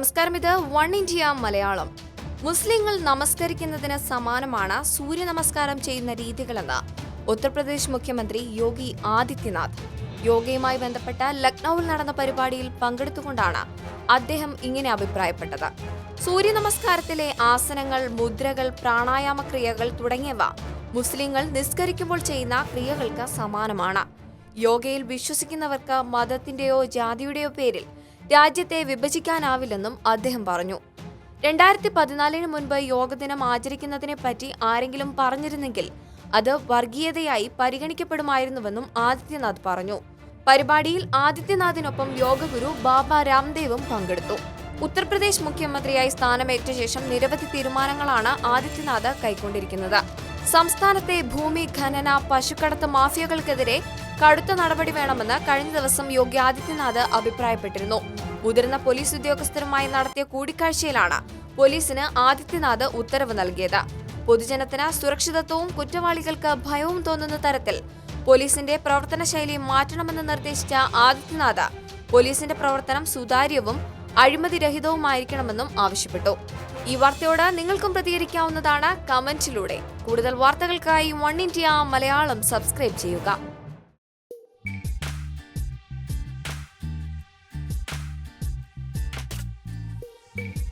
നമസ്കാരം. ഇത് one India Malayalam. മുസ്ലിങ്ങൾ നമസ്കരിക്കുന്നതിന് സമാനമാണ് സൂര്യ നമസ്കാരം ചെയ്യുന്ന രീതികളെന്ന് ഉത്തർപ്രദേശ് മുഖ്യമന്ത്രി യോഗി ആദിത്യനാഥ്. യോഗയുമായി ബന്ധപ്പെട്ട ലക്നൌവിൽ നടന്ന പരിപാടിയിൽ പങ്കെടുത്തുകൊണ്ടാണ് അദ്ദേഹം ഇങ്ങനെ അഭിപ്രായപ്പെട്ടത്. സൂര്യ നമസ്കാരത്തിലെ ആസനങ്ങൾ മുദ്രകൾ പ്രാണായാമ ക്രിയകൾ തുടങ്ങിയവ മുസ്ലിങ്ങൾ നിസ്കരിക്കുമ്പോൾ ചെയ്യുന്ന ക്രിയകൾക്ക് സമാനമാണ്. യോഗയിൽ വിശ്വസിക്കുന്നവർക്ക് മതത്തിന്റെയോ ജാതിയുടെയോ പേരിൽ രാജ്യത്തെ വിഭജിക്കാനാവില്ലെന്നും അദ്ദേഹം പറഞ്ഞു. രണ്ടായിരത്തി പതിനാലിന് മുൻപ് യോഗദിനം ആചരിക്കുന്നതിനെ പറ്റി ആരെങ്കിലും പറഞ്ഞിരുന്നെങ്കിൽ അത് വർഗീയതയായി പരിഗണിക്കപ്പെടുമായിരുന്നുവെന്നും ആദിത്യനാഥ് പറഞ്ഞു. പരിപാടിയിൽ ആദിത്യനാഥിനൊപ്പം യോഗഗുരു ബാബ രാംദേവും പങ്കെടുത്തു. ഉത്തർപ്രദേശ് മുഖ്യമന്ത്രിയായി സ്ഥാനമേറ്റ ശേഷം നിരവധി തീരുമാനങ്ങളാണ് ആദിത്യനാഥ് കൈക്കൊണ്ടിരിക്കുന്നത്. സംസ്ഥാനത്തെ ഭൂമി ഖനന പശുക്കടത്ത് മാഫിയകൾക്കെതിരെ കടുത്ത നടപടി വേണമെന്ന് കഴിഞ്ഞ ദിവസം യോഗി ആദിത്യനാഥ് അഭിപ്രായപ്പെട്ടിരുന്നു. മുതിർന്ന പോലീസ് ഉദ്യോഗസ്ഥരുമായി നടത്തിയ കൂടിക്കാഴ്ചയിലാണ് പോലീസിന് ആദിത്യനാഥ് ഉത്തരവ് നൽകിയത്. പൊതുജനത്തിന് സുരക്ഷിതത്വവും കുറ്റവാളികൾക്ക് ഭയവും തോന്നുന്ന തരത്തിൽ പോലീസിന്റെ പ്രവർത്തന ശൈലി മാറ്റണമെന്ന് നിർദ്ദേശിച്ച ആദിത്യനാഥ് പോലീസിന്റെ പ്രവർത്തനം സുതാര്യവും അഴിമതിരഹിതവുമായിരിക്കണമെന്നും ആവശ്യപ്പെട്ടു. ഈ വാർത്തയോട് നിങ്ങൾക്കും പ്രതികരിക്കാവുന്നതാണ് കമന്റിലൂടെ. കൂടുതൽ വാർത്തകൾക്കായി വൺ ഇന്ത്യ മലയാളം സബ്സ്ക്രൈബ് ചെയ്യുക. Bye.